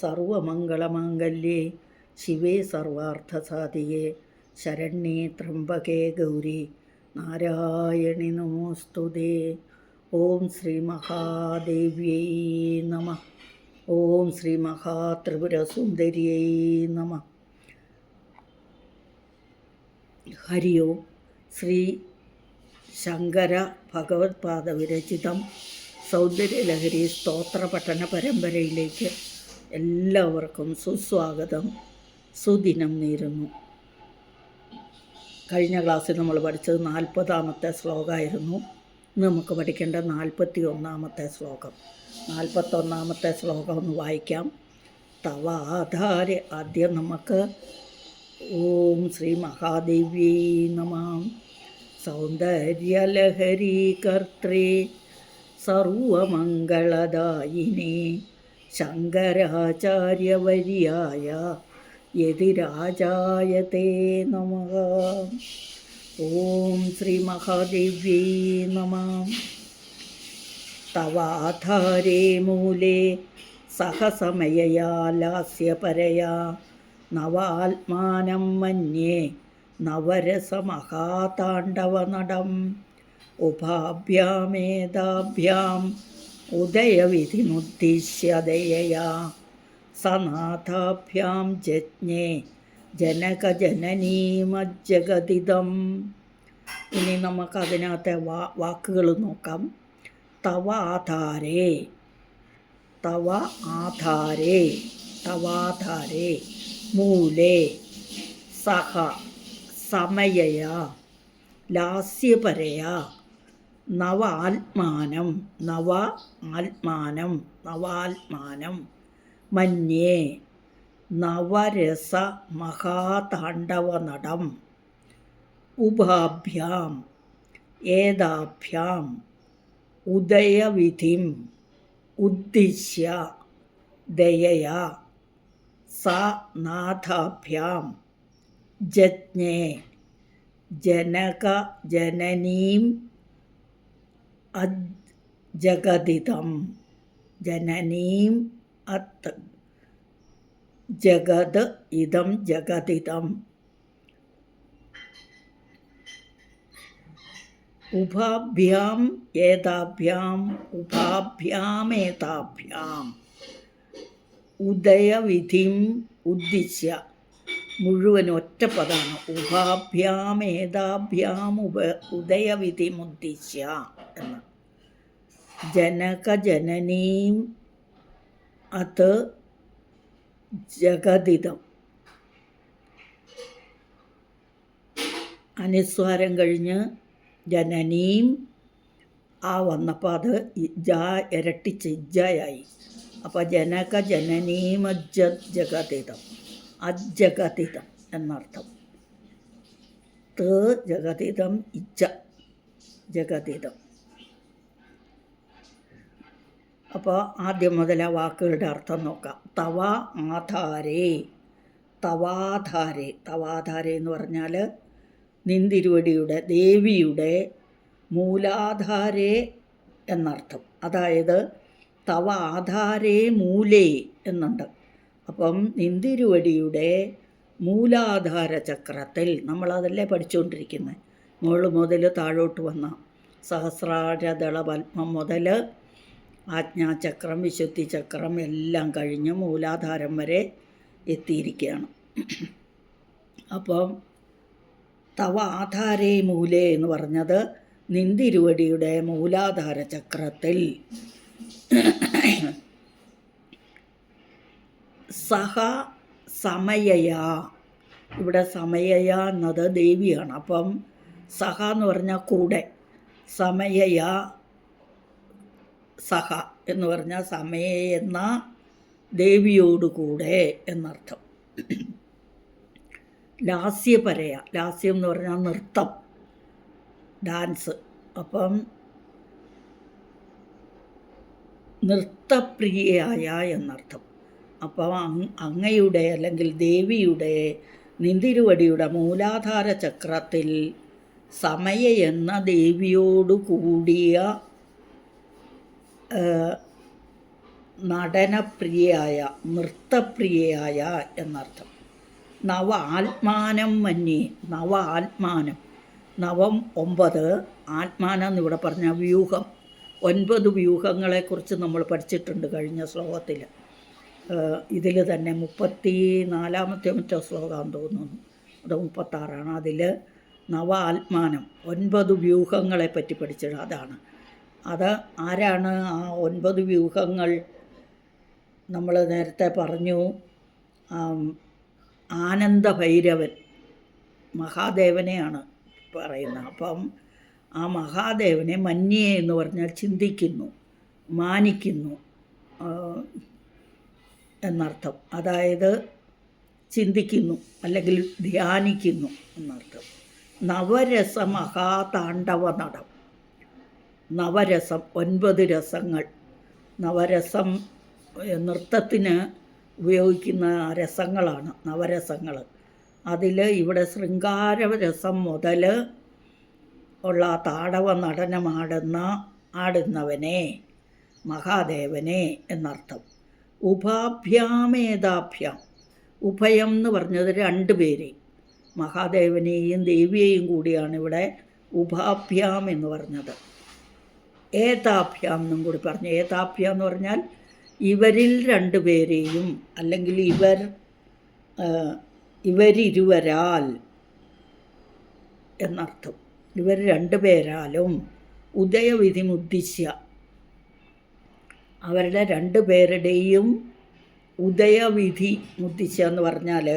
സർവമംഗളമാംഗല്യേ. ശിവേ സർവാർത്ഥസാധികേ ശരണ്യേ ത്രംബകേ ഗൗരി. നാരായണി നമോസ്തുതേ. ഓം ശ്രീ മഹാദേവ്യൈ നമ. ഓം ശ്രീ മഹാത്രിപുരസുന്ദര്യൈ നമ. ഹരി ഓം. ശ്രീ ശങ്കര ഭഗവത്പാദ വിരചിതം സൗന്ദര്യലഹരി സ്തോത്ര പഠന പരമ്പരയിലേക്ക് എല്ലാവർക്കും സുസ്വാഗതം. സുദിനം നേരുന്നു. കഴിഞ്ഞ ക്ലാസ്സിൽ നമ്മൾ പഠിച്ചത് നാൽപ്പതാമത്തെ ശ്ലോകമായിരുന്നു. ഇന്ന് നമുക്ക് പഠിക്കേണ്ട നാൽപ്പത്തി ഒന്നാമത്തെ ശ്ലോകം. നാൽപ്പത്തൊന്നാമത്തെ ശ്ലോകം ഒന്ന് വായിക്കാം. തവ ആദ്യം നമുക്ക് ഓം ശ്രീ മഹാദേവ്യേ നമാം. സൗന്ദര്യലഹരി സർവമംഗളദായിനേ സർവമംഗളദായിനെ. ശങ്കരാചാര്യവര്യായ യതിരാജായ തേ നമ. ഓം ശ്രീ മഹാദേവ്യൈ നമ. തവാധാരേ മൂലേ സഹസമയയാ ലാസ്യപരയാ നവാത്മാനം മന്യേ നവരസമഹാതാണ്ഡവനടം ഉപാഭ്യാമേതാഭ്യാം ഉദയവിധിമുദ്ദിശ്യതയയാ സനാഥാഭ്യാം ജജ്ഞെ ജനകജനനീമജ്ജഗതിതം ഇനി നമുക്കതിനകത്തെ വാ വാക്കുകൾ നോക്കാം. തവ ആധാരേ തവ ആധാരേ തവാധാരേ മൂലേ സഹ സമയയാ ലാസ്യപരയാ നവ ആത്മാനം നവ ആത്മാനം നവാത്മാനം. മന്യേ. നവരസ മഹാതാണ്ഡവനടം ഉഭാഭ്യാം ഏതാഭ്യാം. ഉദയവിധിം. ഉദ്ദിശ്യ. ദയയാ. സ നാഥാഭ്യാം. ജജ്ഞേ. ജനക ജനനീം അജഗതിതം ജനനീം അത് ജഗത് ഇതം ജഗതിതം ഉഭാഭ്യാം ഏതാഭ്യാം ഉഭാഭ്യാമേതാഭ്യാം ഉദയവിധിം ഉദ്ദിശ്യ മുഴുവൻ ഒറ്റ പദമാണ് ഉഭാഭ്യാമേതാഭ്യാം ഉപ ഉദയവിധിമുദ്ദിശ്യ എന്ന്. ജനകജനനീം അത് ജഗതിതം അനുസ്വാരം കഴിഞ്ഞ് ജനനീം ആ വന്നപ്പോൾ അത് ജ ഇരട്ടിച്ച് ഇജ്ജയായി അപ്പോൾ ജനക ജനനീമജ്ജ ജഗതിതം അജഗതിതം എന്നർത്ഥം. ത് ജഗതിതം ഇജ്ജ ജഗതിതം. അപ്പോൾ ആദ്യം മുതൽ ആ വാക്കുകളുടെ അർത്ഥം നോക്കാം. തവ ആധാരേ തവാധാരേ. തവാധാരേ എന്ന് പറഞ്ഞാൽ നിന്തിരുവടിയുടെ ദേവിയുടെ മൂലാധാരേ എന്നർത്ഥം. അതായത് തവ ആധാരേ മൂലേ എന്നുണ്ട്. അപ്പം നിന്തിരുവടിയുടെ മൂലാധാര ചക്രത്തിൽ നമ്മളതല്ലേ പഠിച്ചുകൊണ്ടിരിക്കുന്നത് മുകളിൽ മുതൽ താഴോട്ട് വന്ന സഹസ്രാരദള പത്മം മുതൽ ആജ്ഞാചക്രം വിശുദ്ധി ചക്രം എല്ലാം കഴിഞ്ഞ് മൂലാധാരം വരെ എത്തിയിരിക്കുകയാണ് അപ്പം തവ ആധാരേ മൂലേ എന്ന് പറഞ്ഞത് നിന്തിരുവടിയുടെ മൂലാധാര ചക്രത്തിൽ സഹ സമയയാ. ഇവിടെ സമയയാ എന്നത് ദേവിയാണ്. അപ്പം സഹ എന്ന് പറഞ്ഞാൽ കൂടെ. സമയയാ സഹ എന്ന് പറഞ്ഞാൽ സമയ എന്ന ദേവിയോടുകൂടെ എന്നർത്ഥം. ലാസ്യപരയ ലാസ്യം എന്ന് പറഞ്ഞാൽ നൃത്തം ഡാൻസ്. അപ്പം നൃത്തപ്രിയയായ എന്നർത്ഥം. അപ്പോൾ അങ്ങയുടെ അല്ലെങ്കിൽ ദേവിയുടെ നിന്തിരുവടിയുടെ മൂലാധാര ചക്രത്തിൽ സമയ എന്ന ദേവിയോടു കൂടിയ നടനപ്രിയയായ നൃത്തപ്രിയയായ എന്നർത്ഥം. നവ ആത്മാനം മന്യേ നവ ആത്മാനം നവം ഒമ്പത് ആത്മാനം എന്നിവിടെ പറഞ്ഞ വ്യൂഹം. ഒൻപത് വ്യൂഹങ്ങളെക്കുറിച്ച് നമ്മൾ പഠിച്ചിട്ടുണ്ട് കഴിഞ്ഞ ശ്ലോകത്തിൽ. ഇതിൽ തന്നെ മുപ്പത്തി നാലാമത്തെ മറ്റോ ശ്ലോകം തോന്നുന്നു. അത് മുപ്പത്താറാണ്. അതിൽ നവ ആത്മാനം ഒൻപത് വ്യൂഹങ്ങളെ പറ്റി പഠിച്ചത് അതാണ്. അത് ആരാണ് ആ ഒൻപത് വ്യൂഹങ്ങൾ? നമ്മൾ നേരത്തെ പറഞ്ഞു ആനന്ദ ഭൈരവൻ മഹാദേവനെയാണ് പറയുന്നത്. അപ്പം ആ മഹാദേവനെ മന്യേ എന്ന് പറഞ്ഞാൽ ചിന്തിക്കുന്നു മാനിക്കുന്നു. എന്നർത്ഥം. അതായത് ചിന്തിക്കുന്നു അല്ലെങ്കിൽ ധ്യാനിക്കുന്നു എന്നർത്ഥം. നവരസ മഹാതാണ്ഡവ നടം. നവരസം ഒൻപത് രസങ്ങൾ. നവരസം നൃത്തത്തിന് ഉപയോഗിക്കുന്ന രസങ്ങളാണ് നവരസങ്ങൾ അതിൽ ഇവിടെ ശൃംഗാരരസം മുതൽ ഉള്ള താടവ നടനമാടുന്ന ആടുന്നവനെ മഹാദേവനെ എന്നർത്ഥം. ഉപാഭ്യാമേതാഭ്യാം. ഉഭയം എന്ന് പറഞ്ഞത് രണ്ട് പേര്. മഹാദേവനെയും ദേവിയെയും കൂടിയാണ് ഇവിടെ ഉപാഭ്യാം എന്ന് പറഞ്ഞത്. ഏതാഭ്യാം എന്നും കൂടി പറഞ്ഞു. ഏതാഭ്യാം എന്ന് പറഞ്ഞാൽ ഇവരിൽ രണ്ടു പേരെയും അല്ലെങ്കിൽ ഇവർ ഇവരിരുവരാൽ എന്നർത്ഥം. ഇവർ രണ്ടു പേരാലും ഉദയവിധിമുദ്ദിശ്യ അവരുടെ രണ്ട് പേരുടെയും ഉദയവിധി എന്ന് പറഞ്ഞാൽ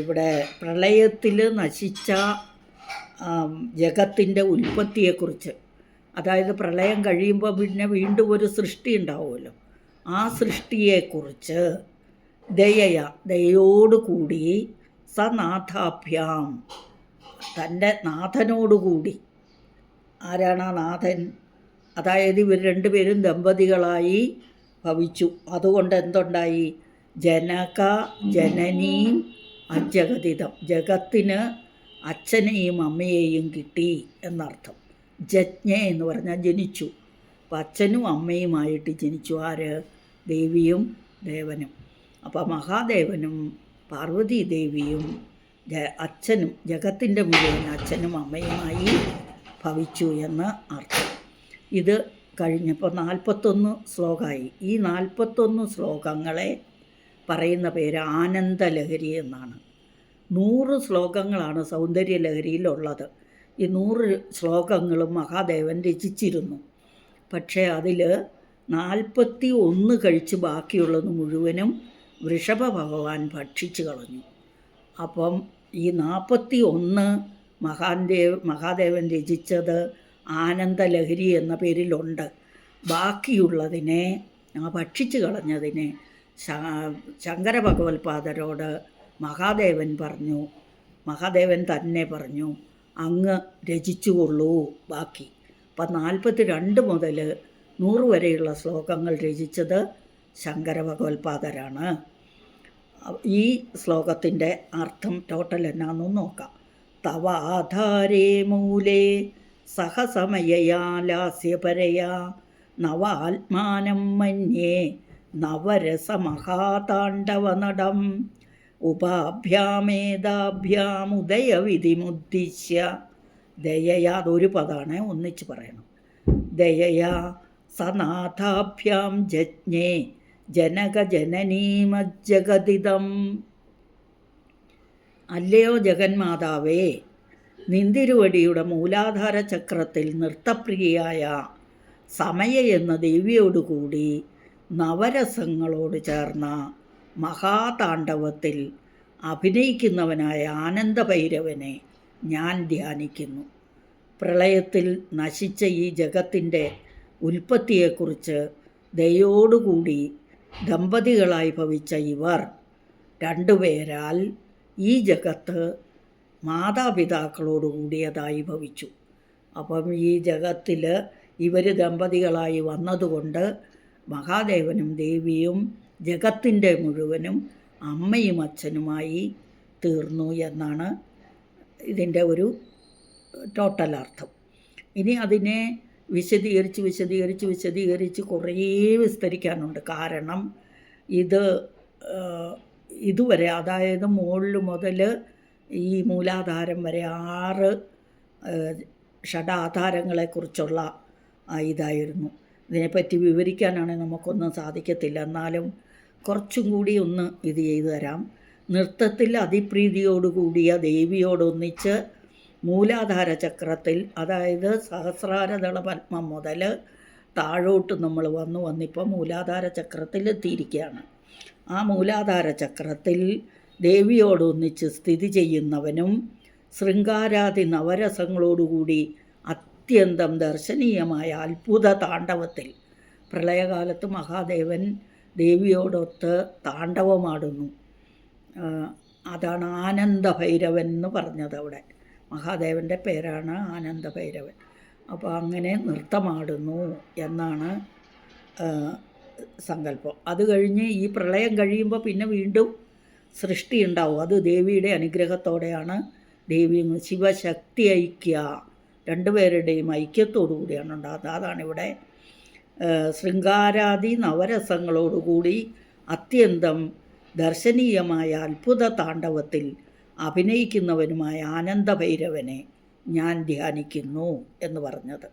ഇവിടെ പ്രളയത്തിൽ നശിച്ച ജഗത്തിന്റെ ഉൽപ്പത്തിയെക്കുറിച്ച്. അതായത് പ്രളയം കഴിയുമ്പോൾ പിന്നെ വീണ്ടും ഒരു സൃഷ്ടി ഉണ്ടാവുമല്ലോ. ആ സൃഷ്ടിയെക്കുറിച്ച് ദയയ ദയോടുകൂടി സനാഥാഭ്യാം തന്റെ നാഥനോടുകൂടി. ആരാണ് ആ നാഥൻ? അതായത് ഇവർ രണ്ടുപേരും ദമ്പതികളായി ഭവിച്ചു. അതുകൊണ്ട് എന്തുണ്ടായി? ജനക ജനനീം അജഗതിതം. ജഗത്തിന് അച്ഛനെയും അമ്മയെയും കിട്ടി എന്നർത്ഥം. ജജ്ഞ എന്ന് പറഞ്ഞാൽ ജനിച്ചു. അപ്പം അച്ഛനും അമ്മയുമായിട്ട് ജനിച്ചു. ആര്? ദേവിയും ദേവനും. അപ്പോൾ മഹാദേവനും പാർവതി ദേവിയും അച്ഛനും ജഗത്തിന്റെ മുഴുവൻ അച്ഛനും അമ്മയുമായി ഭവിച്ചു എന്ന് അർത്ഥം. ഇത് കഴിഞ്ഞപ്പോൾ നാൽപ്പത്തൊന്ന് ശ്ലോകമായി. ഈ നാൽപ്പത്തൊന്ന് ശ്ലോകങ്ങളെ പറയുന്ന പേര് ആനന്ദലഹരി എന്നാണ്. നൂറ് ശ്ലോകങ്ങളാണ് സൗന്ദര്യലഹരിയിലുള്ളത്. ഈ നൂറ് ശ്ലോകങ്ങളും മഹാദേവൻ രചിച്ചിരുന്നു. പക്ഷേ അതിൽ നാൽപ്പത്തി ഒന്ന് കഴിച്ച് ബാക്കിയുള്ളത് മുഴുവനും വൃഷഭ ഭഗവാൻ ഭക്ഷിച്ചു കളഞ്ഞു. അപ്പം ഈ നാൽപ്പത്തി ഒന്ന് മഹാദേവ് മഹാദേവൻ രചിച്ചത് ആനന്ദലഹരി എന്ന പേരിലുണ്ട്. ബാക്കിയുള്ളതിനെ ആ ഭക്ഷിച്ചു കളഞ്ഞതിനെ ശങ്കര ഭഗവത്പാദരോട് മഹാദേവൻ പറഞ്ഞു മഹാദേവൻ തന്നെ പറഞ്ഞു അങ്ങ് രചിച്ചുകൊള്ളൂ ബാക്കി. അപ്പം നാൽപ്പത്തി രണ്ട് മുതൽ നൂറ് വരെയുള്ള ശ്ലോകങ്ങൾ രചിച്ചത് ശങ്കര ഭഗവത്പാദരാണ് ഈ ശ്ലോകത്തിന്റെ അർത്ഥം ടോട്ടൽ എന്നാണെന്ന് നോക്കാം. തവ ആധാരേ മൂലേ സഹസമയയാ ലാസ്യപരയാ നവ ആത്മാനം മന്യേ നവരസമഹാതാണ്ഡവനടം. ഉപാഭ്യാമേതാഭ്യാമുദയവിധിമുദ്ദിശ്യ. ദയയാ അതൊരു പദാണ് ഒന്നിച്ച് പറയണം. ദയയാ സനാഥാഭ്യാം ജജ്ഞേ ജനകജനനീമജ്ജഗതിതം. അല്ലയോ ജഗന്മാതാവേ നിന്തിരുവടിയുടെ മൂലാധാര ചക്രത്തിൽ നൃത്തപ്രിയയായ സമയ എന്ന ദേവിയോടുകൂടി നവരസങ്ങളോട് ചേർന്ന മഹാതാണ്ഡവത്തിൽ അഭിനയിക്കുന്നവനായ ആനന്ദഭൈരവനെ ഞാൻ ധ്യാനിക്കുന്നു. പ്രളയത്തിൽ നശിച്ച ഈ ജഗത്തിന്റെ ഉൽപ്പത്തിയെക്കുറിച്ച് ദയോടുകൂടി ദമ്പതികളായി ഭവിച്ച ഇവർ രണ്ടുപേരാൽ ഈ ജഗത്ത് മാതാപിതാക്കളോട് കൂടിയതായി ഭവിച്ചു. അപ്പം ഈ ജഗത്തിൽ ഇവർ ദമ്പതികളായി വന്നതുകൊണ്ട് മഹാദേവനും ദേവിയും ജഗത്തിന്റെ മുഴുവനും അമ്മയും അച്ഛനുമായി തീർന്നു എന്നാണ് ഇതിന്റെ ഒരു ടോട്ടൽ അർത്ഥം ഇനി അതിനെ വിശദീകരിച്ച് വിശദീകരിച്ച് വിശദീകരിച്ച് കുറേ വിസ്തരിക്കാനുണ്ട്. കാരണം ഇത് ഇതുവരെ അതായത് മുകളിൽ മുതൽ ഈ മൂലാധാരം വരെ ആറ് ഷഡാധാരങ്ങളെക്കുറിച്ചുള്ള ഇതായിരുന്നു. ഇതിനെപ്പറ്റി വിവരിക്കാനാണെങ്കിൽ നമുക്കൊന്നും സാധിക്കത്തില്ല. എന്നാലും കുറച്ചും കൂടി ഒന്ന് ഇത് ചെയ്തു തരാം. നൃത്തത്തിൽ അതിപ്രീതിയോടുകൂടിയ ദേവിയോടൊന്നിച്ച് മൂലാധാര ചക്രത്തിൽ അതായത് സഹസ്രാരദള പത്മം മുതൽ താഴോട്ട് നമ്മൾ വന്നു വന്നിപ്പോൾ മൂലാധാര ചക്രത്തിൽ എത്തിയിരിക്കുകയാണ്. ആ മൂലാധാര ചക്രത്തിൽ ദേവിയോടൊന്നിച്ച് സ്ഥിതി ചെയ്യുന്നവനും ശൃംഗാരാതി നവരസങ്ങളോടുകൂടി അത്യന്തം ദർശനീയമായ അത്ഭുത താണ്ഡവത്തിൽ. പ്രളയകാലത്ത് മഹാദേവൻ ദേവിയോടൊത്ത് താണ്ഡവമാടുന്നു. അതാണ് ആനന്ദഭൈരവൻ എന്ന് പറഞ്ഞത് അവിടെ. മഹാദേവന്റെ പേരാണ് ആനന്ദഭൈരവൻ. അപ്പോൾ അങ്ങനെ നൃത്തമാടുന്നു എന്നാണ് സങ്കല്പം. അത് കഴിഞ്ഞ് ഈ പ്രളയം കഴിയുമ്പോൾ പിന്നെ വീണ്ടും സൃഷ്ടി ഉണ്ടാവും അത് ദേവിയുടെ അനുഗ്രഹത്തോടെയാണ് ദേവി ശിവശക്തി ഐക്യ രണ്ടുപേരുടെയും ഐക്യത്തോടു കൂടിയാണ് ഉണ്ടാകുന്നത്. അതാണ് ഇവിടെ ശൃംഗാരാദി നവരസങ്ങളോടുകൂടി അത്യന്തം ദർശനീയമായ അത്ഭുത താണ്ഡവത്തിൽ അഭിനയിക്കുന്നവനുമായ ആനന്ദഭൈരവനെ ഞാൻ ധ്യാനിക്കുന്നു എന്ന് പറഞ്ഞത്.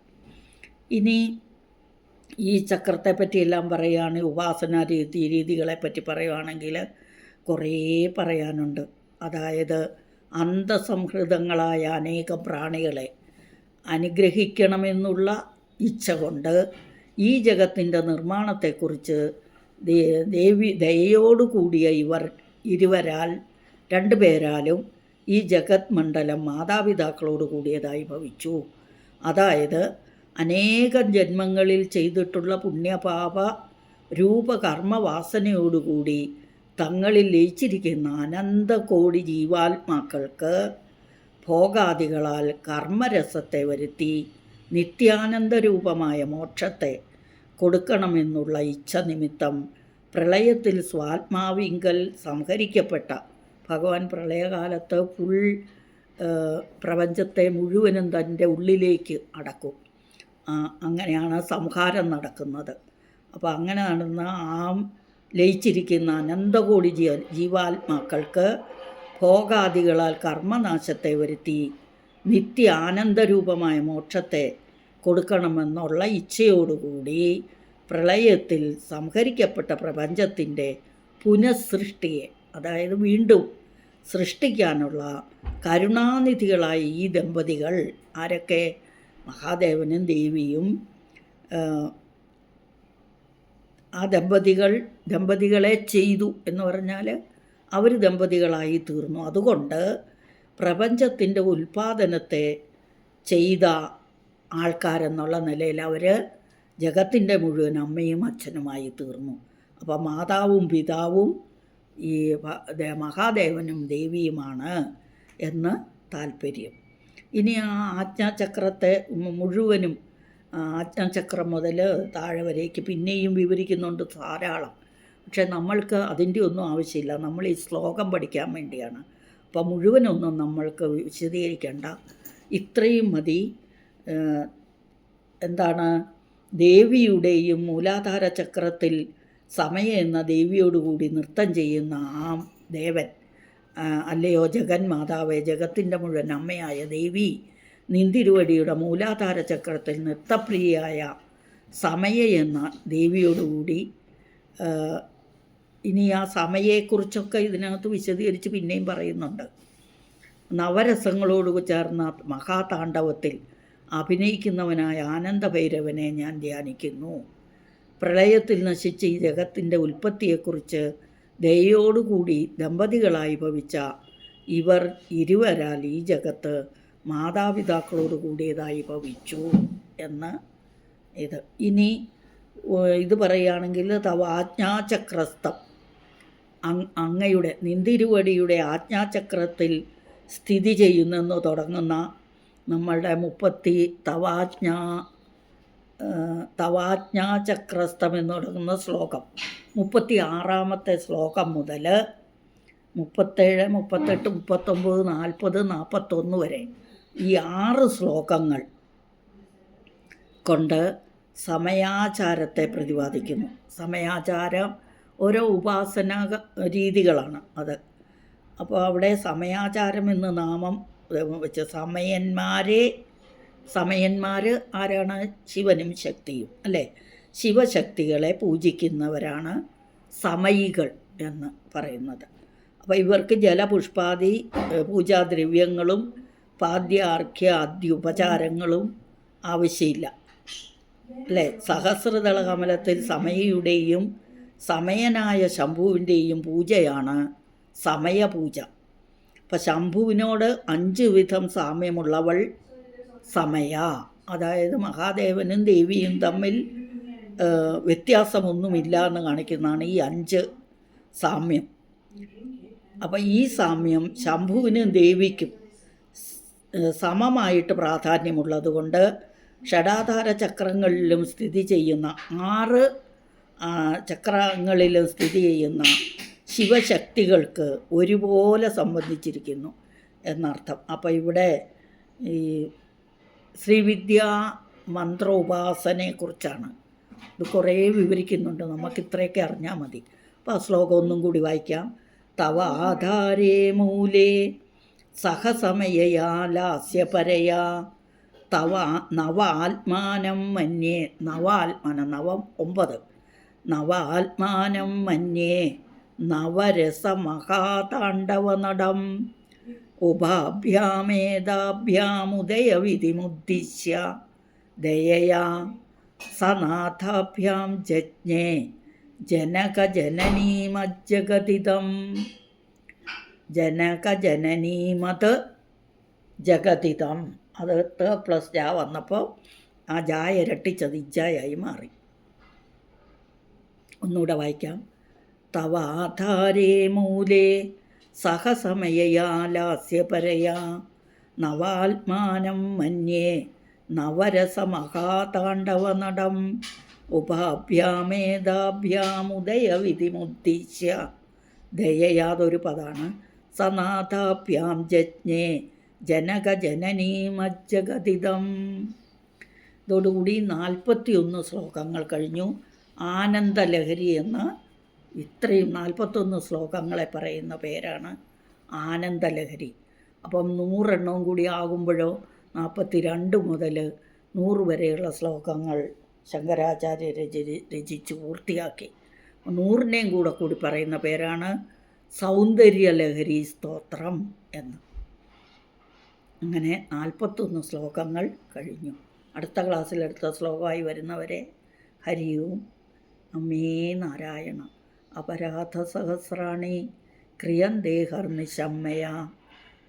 ഇനി ഈ ചക്രത്തെപ്പറ്റിയെല്ലാം പറയുകയാണെങ്കിൽ ഉപാസന രീതി രീതികളെപ്പറ്റി പറയുകയാണെങ്കിൽ കുറേ പറയാനുണ്ട്. അതായത് അന്തസംഹൃതങ്ങളായ അനേകം പ്രാണികളെ അനുഗ്രഹിക്കണമെന്നുള്ള ഇച്ഛ കൊണ്ട് ഈ ജഗത്തിന്റെ നിർമ്മാണത്തെക്കുറിച്ച് ദേവി ദയയോടുകൂടിയ ഇവർ ഇരുവരാൽ രണ്ടുപേരാലും ഈ ജഗത് മണ്ഡലം മാതാപിതാക്കളോട് കൂടിയതായി ഭവിച്ചു. അതായത് അനേകം ജന്മങ്ങളിൽ ചെയ്തിട്ടുള്ള പുണ്യപാപ രൂപകർമ്മവാസനയോടുകൂടി തങ്ങളിൽ ലയിച്ചിരിക്കുന്ന അനന്തകോടി ജീവാത്മാക്കൾക്ക് ഭോഗാദികളാൽ കർമ്മരസത്തെ വരുത്തി നിത്യാനന്ദരൂപമായ മോക്ഷത്തെ കൊടുക്കണമെന്നുള്ള ഇച്ഛ നിമിത്തം പ്രളയത്തിൽ സ്വാത്മാവിങ്കൽ സംഹരിക്കപ്പെട്ട. ഭഗവാൻ പ്രളയകാലത്ത് ഫുൾ പ്രപഞ്ചത്തെ മുഴുവനും തന്റെ ഉള്ളിലേക്ക് അടക്കും. അങ്ങനെയാണ് സംഹാരം നടക്കുന്നത്. അപ്പോൾ അങ്ങനെ നടന്ന ആ ലയിച്ചിരിക്കുന്ന അനന്തകോടി ജീവ ജീവാത്മാക്കൾക്ക് ഭോഗാദികളാൽ കർമ്മനാശത്തെ വരുത്തി നിത്യ ആനന്ദരൂപമായ മോക്ഷത്തെ കൊടുക്കണമെന്നുള്ള ഇച്ഛയോടുകൂടി പ്രളയത്തിൽ സംഹരിക്കപ്പെട്ട പ്രപഞ്ചത്തിന്റെ പുനഃസൃഷ്ടിയെ അതായത് വീണ്ടും സൃഷ്ടിക്കാനുള്ള കരുണാനിധികളായ ഈ ദമ്പതികൾ ആരൊക്കെ? മഹാദേവനും ദേവിയും ആ, ദമ്പതികൾ ദമ്പതികളെ ചെയ്തു എന്ന് പറഞ്ഞാൽ അവർ ദമ്പതികളായി തീർന്നു. അതുകൊണ്ട് പ്രപഞ്ചത്തിന്റെ ഉൽപ്പാദനത്തെ ചെയ്ത ആൾക്കാരെന്നുള്ള നിലയിൽ അവർ ജഗത്തിന്റെ മുഴുവൻ അമ്മയും അച്ഛനുമായി തീർന്നു. അപ്പോൾ മാതാവും പിതാവും ഈ മഹാദേവനും ദേവിയുമാണ് എന്ന് താല്പര്യം. ഇനി ആ ആജ്ഞാചക്രത്തെ മുഴുവനും ആജ്ഞാചക്രം മുതൽ താഴെ വരേക്ക് പിന്നെയും വിവരിക്കുന്നുണ്ട് ധാരാളം. പക്ഷേ നമ്മൾക്ക് അതിന്റെ ഒന്നും ആവശ്യമില്ല. നമ്മൾ ഈ ശ്ലോകം പഠിക്കാൻ വേണ്ടിയാണ്. അപ്പോൾ മുഴുവനൊന്നും നമ്മൾക്ക് വിശദീകരിക്കേണ്ട. ഇത്രയും മതി. എന്താണ്? ദേവിയുടെയും മൂലാധാര ചക്രത്തിൽ സമയ എന്ന ദേവിയോടുകൂടി നൃത്തം ചെയ്യുന്ന ആ ദേവൻ അല്ലയോ ജഗന്മാതാവേ ജഗത്തിന്റെ മുഴുവൻ അമ്മയായ ദേവി നിന്തിരുവടിയുടെ മൂലാധാര ചക്രത്തിൽ നൃത്തപ്രിയയായ സമയ എന്ന ദേവിയോടുകൂടി ഇനി ആ സമയെക്കുറിച്ചൊക്കെ ഇതിനകത്ത് വിശദീകരിച്ച് പിന്നെയും പറയുന്നുണ്ട്. നവരസങ്ങളോട് ചേർന്ന മഹാതാണ്ഡവത്തിൽ അഭിനയിക്കുന്നവനായ ആനന്ദഭൈരവനെ ഞാൻ ധ്യാനിക്കുന്നു. പ്രളയത്തിൽ നശിച്ച ഈ ജഗത്തിന്റെ ഉൽപ്പത്തിയെക്കുറിച്ച് ദയോടുകൂടി ദമ്പതികളായി ഭവിച്ച ഇവർ ഇരുവരാൽ ഈ ജഗത്ത് മാതാപിതാക്കളോട് കൂടിയതായി ഭവിച്ചു എന്ന് ഇത്. ഇനി ഇത് പറയുകയാണെങ്കിൽ തവ ആജ്ഞാചക്രസ്ഥം. അങ് അങ്ങയുടെ നിന്തിരുവടിയുടെ ആജ്ഞാചക്രത്തിൽ സ്ഥിതി ചെയ്യുന്നെന്ന് തുടങ്ങുന്ന നമ്മളുടെ മുപ്പത്തി തവാജ്ഞാ തവാജ്ഞാചക്രസ്ഥം എന്ന് തുടങ്ങുന്ന ശ്ലോകം. മുപ്പത്തി ആറാമത്തെ ശ്ലോകം മുതൽ മുപ്പത്തേഴ് മുപ്പത്തെട്ട് മുപ്പത്തൊമ്പത് നാൽപ്പത് നാൽപ്പത്തൊന്ന് വരെ. ഈ ആറ് ശ്ലോകങ്ങൾ കൊണ്ട് സമയാചാരത്തെ പ്രതിപാദിക്കുന്നു. സമയാചാരം ഓരോ ഉപാസന രീതികളാണ് അത്. അപ്പോൾ അവിടെ സമയാചാരം എന്ന് നാമം വെച്ച് സമയന്മാരെ സമയന്മാർ ആരാണ്? ശിവനും ശക്തിയും അല്ലേ? ശിവശക്തികളെ പൂജിക്കുന്നവരാണ് സമയികൾ എന്ന് പറയുന്നത്. അപ്പോൾ ഇവർക്ക് ജലപുഷ്പാദി പൂജാദ്രവ്യങ്ങളും പാദ്യാർഘ്യ അദ്യുപചാരങ്ങളും ആവശ്യമില്ല. അല്ലേ? സഹസ്രദള കമലത്തിൽ സമയയുടെയും സമയനായ ശംഭുവിന്റെയും പൂജയാണ് സമയപൂജ. അപ്പം ശംഭുവിനോട് അഞ്ച് വിധം സാമ്യമുള്ളവൾ സമയ. അതായത് മഹാദേവനും ദേവിയും തമ്മിൽ വ്യത്യാസമൊന്നുമില്ല എന്ന് കാണിക്കുന്നതാണ് ഈ അഞ്ച് സാമ്യം. അപ്പം ഈ സാമ്യം ശംഭുവിനും ദേവിക്കും സമമായിട്ട് പ്രാധാന്യമുള്ളതുകൊണ്ട് ഷഡാധാര ചക്രങ്ങളിലും സ്ഥിതി ചെയ്യുന്ന ആറ് ചക്രങ്ങളിലും സ്ഥിതി ചെയ്യുന്ന ശിവശക്തികൾക്ക് ഒരുപോലെ സംബന്ധിച്ചിരിക്കുന്നു എന്നർത്ഥം. അപ്പോൾ ഇവിടെ ഈ ശ്രീവിദ്യ മന്ത്ര ഉപാസനയെക്കുറിച്ചാണ് ഇത് കുറേ വിവരിക്കുന്നുണ്ട്. നമുക്ക് ഇത്രയൊക്കെ അറിഞ്ഞാൽ മതി. അപ്പോൾ ആ ശ്ലോകം ഒന്നും കൂടി വായിക്കാം. തവ ആധാരേ മൂലേ സഹസമയയാ ലാസ്യപരയാ തവ നവാത്മാനം മന്യേ. നവാത്മന നവം ഒമ്പത്. നവാത്മാനം മന്യേ. നവരസമഹാതാണ്ഡവനടം. ഉഭാഭ്യാമേതാഭ്യാമുദയവിധിമുദ്ദിശ്യ ദയയാ സനാഥാഭ്യാം ജജ്ഞേ. ജനകജനനീമജ്ജഗതിതം. ജനകജനനീമത് ജഗതിതം. അത് ത പ്ലസ് ജ വന്നപ്പോൾ ആ ജാ ഇരട്ടിച്ചത് ഇജ്ജായി മാറി. ഒന്നുകൂടെ വായിക്കാം. തവാധാരേ മൂലേ സഹസമയയാ ലാസ്യപരയാ നവാത്മാനം മന്യേ നവരസമഹാതാണ്ഡവനടം. ഉപാഭ്യാമേതാഭ്യാമുദയവിധിമുദ്ദിശ്യ ദയയാതൊരു പദാണ്. സനാഥാഭ്യാം ജജ്ഞേ ജനകജനനീമജ്ജഗതിതം ഇതോടുകൂടി നാൽപ്പത്തിയൊന്ന് ശ്ലോകങ്ങൾ കഴിഞ്ഞു. ആനന്ദലഹരി എന്ന ഇത്രയും നാൽപ്പത്തൊന്ന് ശ്ലോകങ്ങളെ പറയുന്ന പേരാണ് ആനന്ദലഹരി. അപ്പം നൂറെണ്ണവും കൂടി ആകുമ്പോഴോ നാൽപ്പത്തി രണ്ട് മുതൽ നൂറ് വരെയുള്ള ശ്ലോകങ്ങൾ ശങ്കരാചാര്യ രചി രചിച്ച് പൂർത്തിയാക്കി. നൂറിനെയും കൂടെ കൂടി പറയുന്ന പേരാണ് സൗന്ദര്യലഹരി സ്തോത്രം എന്ന്. അങ്ങനെ നാൽപ്പത്തൊന്ന് ശ്ലോകങ്ങൾ കഴിഞ്ഞു. അടുത്ത ക്ലാസ്സിൽ അടുത്ത ശ്ലോകമായി വരുന്നവരെ ഹരിയും അമ്മേ നാരായണ. അപരാധ സഹസ്രാണി ക്രിയം ദേഹർ നിശമ്മയ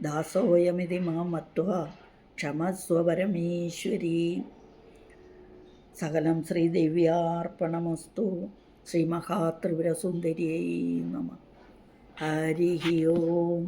ദാസോയമിതി മാമത്വ ക്ഷമസ്വപരമീശ്വരി. ക്ഷമസ്വ പരമേശ്വരി സകലം ശ്രീദേവ്യാർപ്പണമസ്തു ശ്രീമഹാത്രിപുരസുന്ദരിയൈ നമ. ഹരി ഓം